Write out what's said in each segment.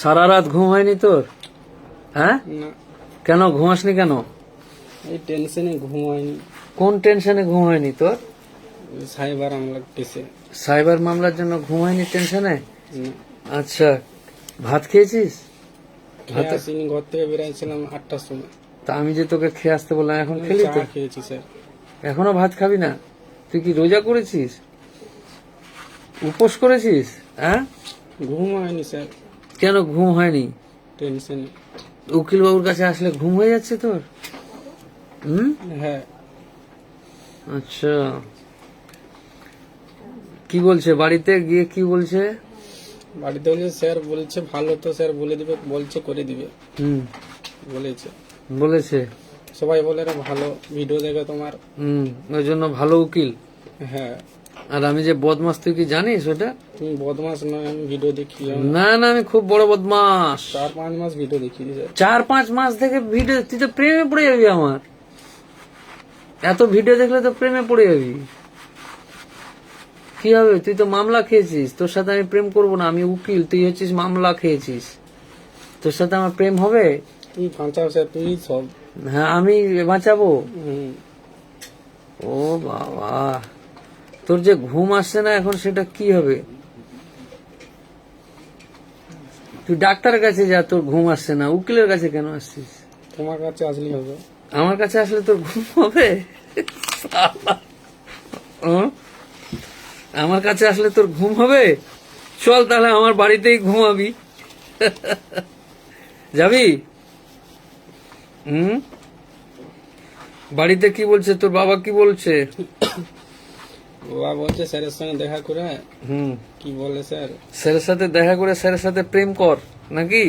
সারা রাত ঘুম হয়নি তোর? হ্যাঁ? কেন ঘুমাসনি কেন? এই টেনশনে ঘুম হয়নি। কোন টেনশনে ঘুম হয়নি তোর? সাইবার আমলা কেসে সাইবার মামলার জন্য ঘুম হয়নি টেনশনে আচ্ছা ভাত খেয়েছিস? খেয়ে আসিনি ঘর থেকে বেরিয়েছিলাম আটটার সময়। তা আমি যে তোকে খেয়ে আসতে বললাম এখন খেলি তো? খেয়েছি স্যার। এখনও ভাত খাবি না? তুই কি রোজা করেছিস? উপোস করেছিস? হ্যাঁ? ঘুম হয়নি স্যার। কেন ঘুম হয়নি? টেনশনে। উকিল বাবুর কাছে আসলে ঘুম হয়ে যাচ্ছে তোর? হুম? হ্যাঁ। আচ্ছা। কি বলছে? বাড়িতে গিয়ে কি বলছে? বাড়িতে বলছে স্যার বলছে ভালো তো স্যার বলে দিবে বলছে করে দিবে। হুম। বলেছে। বলেছে? সবাই বলে রে ভালো ভিডিও দেখে তোমার। হুম ওই জন্য ভালো উকিল? হ্যাঁ। আর আমি যে বদমাস তুই কি জানিস ওটা? তুমি বদমাস নয় আমি ভিডিও দেখি না। না আমি খুব বড় বদমাস। চার পাঁচ মাস ভিডিও দেখি চার পাঁচ মাস থেকে ভিডিও তুই তো প্রেমে পড়ে যাবি আমার। এত ভিডিও দেখলে তো প্রেমে পড়ে যাবি। কি হবে? তুই তো মামলা খেয়েছিস। তোর সাথে আমি প্রেম করব না আমি উকিল। তুই হচ্ছিস মামলা খেয়েছিস। তোর সাথে আমার প্রেম হবে? স্যার তুই সব। হ্যাঁ আমি বাঁচাবো? ও বাবা। তোর যে ঘুম আসছে না এখন সেটা কি হবে? তুই ডাক্তারের কাছে যা তোর ঘুম আসছে না। উকিলের কাছে কেন আসছিস? তোমার কাছে আসলেই হবে। আমার কাছে আসলে তোর ঘুম হবে? আমার কাছে আসলে তোর ঘুম হবে? চল তাহলে আমার বাড়িতেই ঘুমাবি। যাবি? হুম? বাড়িতে কি বলছে? তোর বাবা কি বলছে? বাবা বলছে স্যারের সঙ্গে দেখা করে হুম। কি বলে স্যার? স্যারের সাথে দেখা করে স্যারের সাথে প্রেম কর নাকি?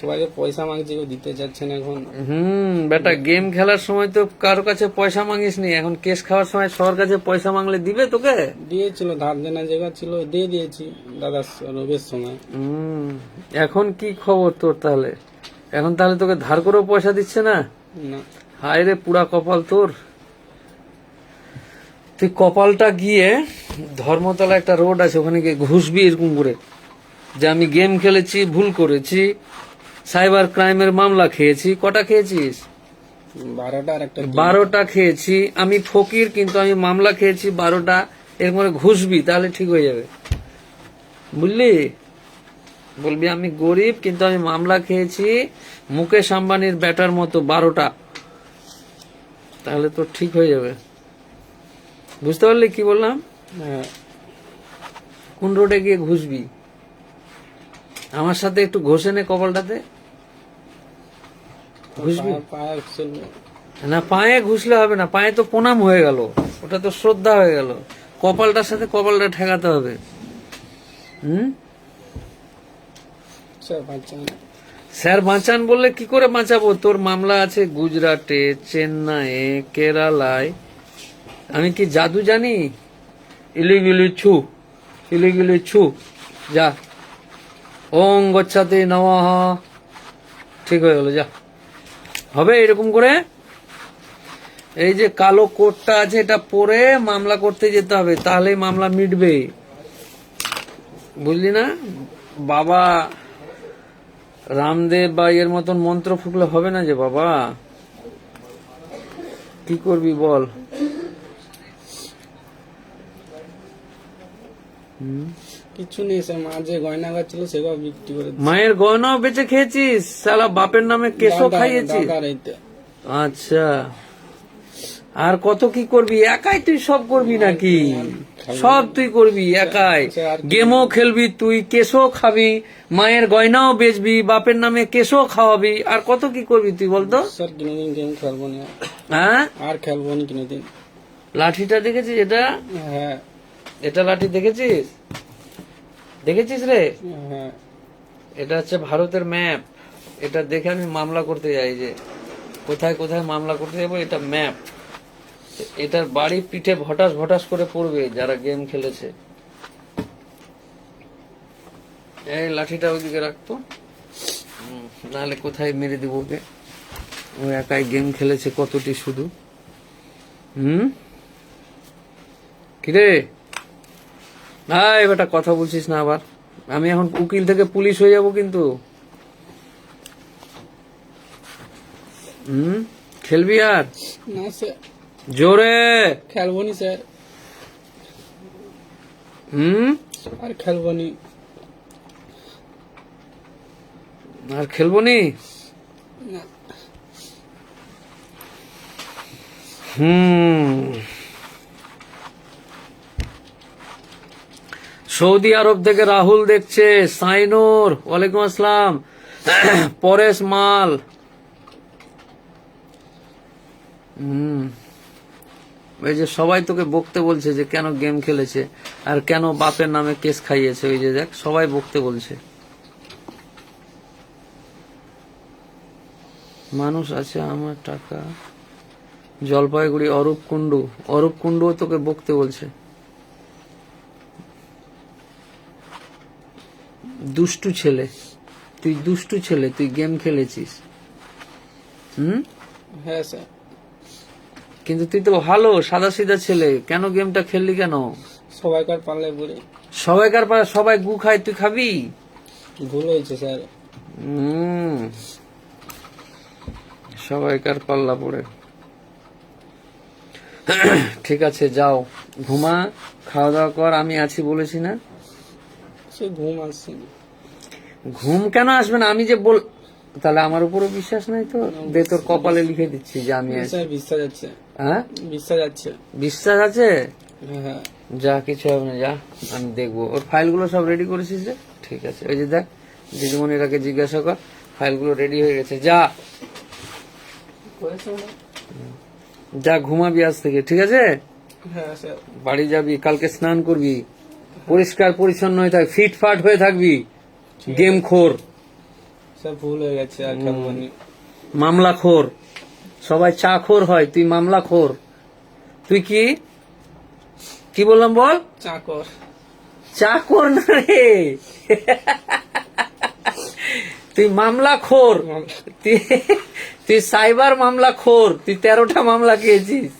সবাইকে পয়সা মাগছে কেউ দিতে যাচ্ছে না এখন। হুম বেটা গেম খেলার সময় তো কারও কাছে পয়সা মাগিস নি। এখন কেস খাওয়ার সময় সবার কাছে পয়সা মাগলে দিবে তোকে? দিয়েছিল ধার দেনা জায়গা ছিল দিয়ে দিয়েছি দাদা রবির সময়। হুম এখন কি খবর তোর তাহলে? এখন তাহলে তোকে ধার করেও পয়সা দিচ্ছে না? না। হায় রে পুরা কপাল তোর। তুই কপালটা গিয়ে ধর্মতলা একটা রোড আছে ওখানে গিয়ে ঘুষবি এরকম করে। যে আমি গেম খেলেছি ভুল করেছি সাইবার ক্রাইমের মামলা খেয়েছি কটা খেয়েছিস? বারোটা খেয়েছি। আমি ফকির কিন্তু আমি মামলা খেয়েছি বারোটা এরকম করে ঘুষবি তাহলে ঠিক হয়ে যাবে। বুঝলি? বলবি আমি গরিব কিন্তু আমি মামলা খেয়েছি মুকেশ আম্বানির ব্যাটার মতো বারোটা। তাহলে তো ঠিক হয়ে যাবে। বুঝতে পারলে কি বললাম? কোন রোডে গিয়ে ঘুষবি? আমার সাথে একটু ঘষে নে কপালটাতে। ঘুষবি? না। পায়ে ঘুষলে হবে না পায়ে তো প্রণাম হয়ে গেল। ওটা তো শ্রদ্ধা হয়ে গেল। কপালটার সাথে কপালটা ঠেকাতে হবে। হুম? স্যার স্যার বাঁচান বললে কি করে বাঁচাবো? তোর মামলা আছে গুজরাটে চেন্নাইয়ে কেরালায়। আমি কি জাদু জানি? ইলিগিলি ছু ইলিগিলি ছু। যা। ওং গচ্ছাতে নমঃ। ঠিক হয়ে গেল, যা। হবে এরকম করে? এই যে কালো কোটটা আছে, এটা পরে মামলা করতে যেতে হবে, তাহলেই মামলা মিটবে। বুঝলি না? বাবা, রামদেব বা এর মতন মন্ত্র ফুকলে হবে না যে বাবা? কি করবি বল? কিছু নেই স্যার মা যে গয়না গাছ ছিল সেগুলো বিক্রি করে মায়ের গয়নাও বেঁচে খেয়েছিস? সালা বাপের নামে দাদা- খাইয়েছিস? আচ্ছা। আর কত কি করবি? একাই তুই সব করবি নাকি? সব তুই করবি একাই? গেমও খেলবি তুই কেসও খাবি মায়ের গয়নাও বেচবি বাপের নামে কেসও খাওয়াবি। আর কত কি করবি তুই বলতো? স্যার কোনোদিন গেম খেলব না। হ্যাঁ? আর খেলব না কোনোদিন। লাঠিটা দেখেছিস এটা? হ্যাঁ। এটা লাঠি দেখেছিস? দেখেছিস রে? হ্যাঁ। এটা হচ্ছে ভারতের ম্যাপ। এটা দেখে আমি মামলা করতে যাই যে কোথায় কোথায় মামলা করতে যাব এটা ম্যাপ। এটার বাড়ি পিঠে ভটাস ভটাস করে পড়বে যারা গেম খেলেছে। এই লাঠিটা ওইদিকে রাখতো নাহলে কোথায় মেরে দিব ওকে? ও একাই গেম খেলেছে কতটি শুধু? হুম? কিরে? না বেটা কথা বলছিস না আবার। আমি এখন উকিল থেকে পুলিশ হয়ে যাব কিন্তু। হুম? খেলবি আর? না স্যার। জোরে। খেলব নি স্যার। হুম? আর খেলব নি। আর খেলব না। হুম। সৌদি আরব থেকে রাহুল দেখছে, সাইনুর, ওয়ালাইকুম আসসালাম। পরেশ মাল। ওই যে সবাই তোকে বকতে বলছে যে কেন গেম খেলেছে, আর কেন বাপের নামে কেস খাইয়েছে ওই যে দেখ, সবাই বকতে বলছে। মানুষ আছে আমার টাকা। জলপাইগুড়ি অরূপ কুণ্ডু অরূপ কুণ্ডু তোকে বকতে বলছে। দুষ্টু ছেলে। তুই দুষ্টু ছেলে তুই গেম খেলেছিস। হুম? হ্যাঁ স্যার। কিন্তু তুই তো ভালো সাদা সিধা ছেলে। কেন গেমটা খেললি কেন? সবাইকার পাল্লে পড়ে সবাইকার পাড়া সবাই গু খায় তুই খাবি? ভুল হয়েছে স্যার। হুম। সবাইকার পাল্লা পড়ে। ঠিক আছে যাও। ঘুমা খাওয়া দাওয়া কর আমি আছি বলেছি না? সে ঘুম আসছে না ঘুম কেন আসবে না? আমি যে বল তাহলে আমার উপরও বিশ্বাস নাই তো? দে তোর কপালে লিখে দিচ্ছি যে আমি বিশ্বাস আছে। হ্যাঁ? বিশ্বাস আছে। বিশ্বাস আছে? হ্যাঁ। হ্যাঁ যা কিছু হবে না যা আমি দেখব। ওর ফাইলগুলো সব রেডি করেছিস রে ঠিক আছে ওই যে দেখ দিদিমণিরাকে জিজ্ঞাসা কর ফাইলগুলো রেডি হয়ে গেছে যা। যা ঘুমাবি আজ থেকে ঠিক আছে? হ্যাঁ বাড়ি যাবি কালকে স্নান করবি। পরিষ্কার পরিচ্ছন্ন হয়ে থাকবি ফিট ফাট হয়ে থাকবি গেম খোর। স্যার ভুল হয়ে গেছে আর মামলা খোর। সবাই চা খোর হয় তুই মামলা খোর। তুই কি? কি বললাম বল? চাকর চাকর না রে। তুই মামলা খোর। তুই তুই সাইবার মামলা খোর। তুই তেরোটা মামলা খেয়েছিস।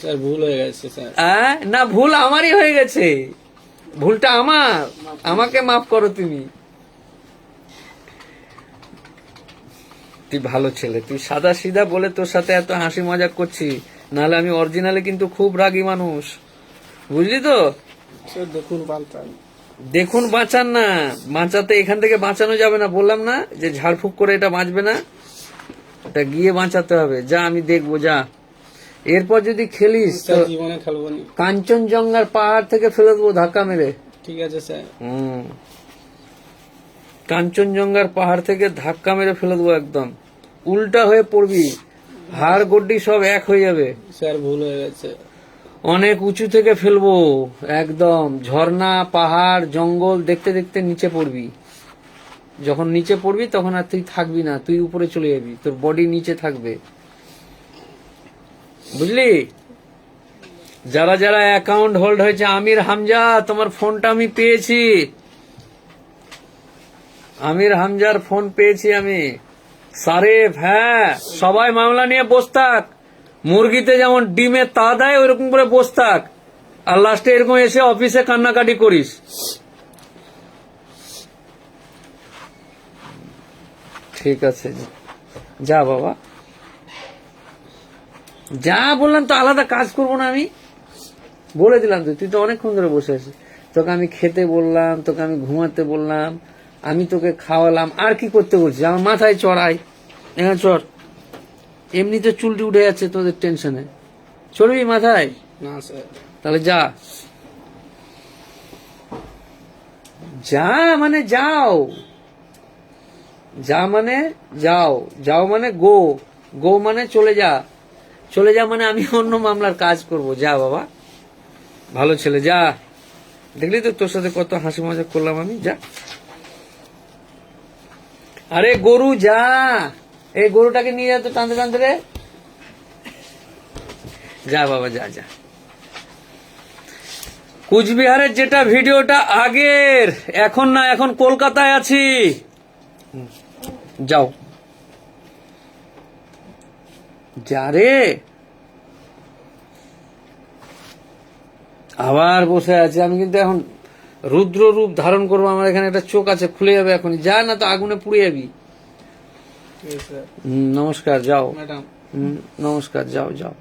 স্যার ভুল হয়ে গেছে স্যার? না ভুল আমারই হয়ে গেছে। ভুলটা আমার। আমাকে মাফ করো তুমি। তুই ভালো ছেলে তুই সাদা সিধা বলে তোর সাথে এত হাসি মজাক করছি নাহলে আমি অরিজিনালে কিন্তু খুব রাগী মানুষ। বুঝলি তো? দেখুন দেখুন বাঁচান না। বাঁচাতে এখান থেকে বাঁচানো যাবে না। বললাম না যে ঝাড়ফুঁক করে এটা বাঁচবে না। এটা গিয়ে বাঁচাতে হবে। যা আমি দেখব যা। এরপর যদি খেলিস তো জীবনে খেলব নি। কাঞ্চনজঙ্ঘার পাহাড় থেকে ফেলে দেবো ধাক্কা মেরে। ঠিক আছে স্যার। হুম। কাঞ্চনজঙ্ঘার পাহাড় থেকে ধাক্কা মেরে ফেলে দেবো একদম। উল্টা হয়ে পড়বি। হাড় গড্ডি সব এক হয়ে যাবে। স্যার ভুল হয়ে গেছে। অনেক উঁচু থেকে ফেলব। একদম। ঝর্ণা পাহাড় জঙ্গল দেখতে দেখতে নিচে পড়বি। যখন নিচে পড়বি তখন আর তুই থাকবি না। তুই উপরে চলে যাবি। তোর বডি নিচে থাকবে। বুঝলি? যারা যারা অ্যাকাউন্ট হোল্ড হয়েছে, আমির হামজা, তোমার ফোনটা আমি পেয়েছি। আমির হামজার ফোন পেয়েছি আমি। সারেফ হ্যাঁ সবাই মামলা নিয়ে বস থাক। মুরগিতে যেমন ডিমে তা দেয়, ওইরকম করে বস থাক। আর লাস্টে এরকম এসে অফিসে কান্নাকাটি করিস। ঠিক আছে যা বাবা। যা বললাম তো আলাদা কাজ করব না আমি। বলে দিলাম তো তুই তো অনেকক্ষণ ধরে বসে আছিস। তোকে আমি খেতে বললাম তোকে আমি ঘুমাতে বললাম আমি তোকে খাওয়ালাম আর কি করতে বলছিস? আমার মাথায় চড়াই। এখানে চড়। এমনিতে চুলটি উঠে যাচ্ছে তোদের টেনশনে। চড়বি মাথায়? না স্যার। তাহলে যা। যা মানে যাও। যা মানে যাও। যাও মানে গো। গো মানে চলে যা। চলে যা মানে আমি অন্য মামলার কাজ করব। যা বাবা। ভালো ছেলে, যা। দেখলি তো তোর সাথে কত হাসি মজা করলাম আমি, যা। আরে গরু, যা। এই গরুটাকে নিয়ে যা তো টানতে টানতে রে। যা বাবা, যা যা। কুচবিহারের যেটা ভিডিওটা আগের, এখন না, এখন কলকাতায় আছি। যাও। যা রে। আবার বসে আছে আমি কিন্তু এখন রুদ্র রূপ ধারণ করব আমার এখানে একটা চোখ আছে খুলে যাবে এখন যা না তো আগুনে পুড়ে যাবি। নমস্কার যাও। নমস্কার যাও যাও।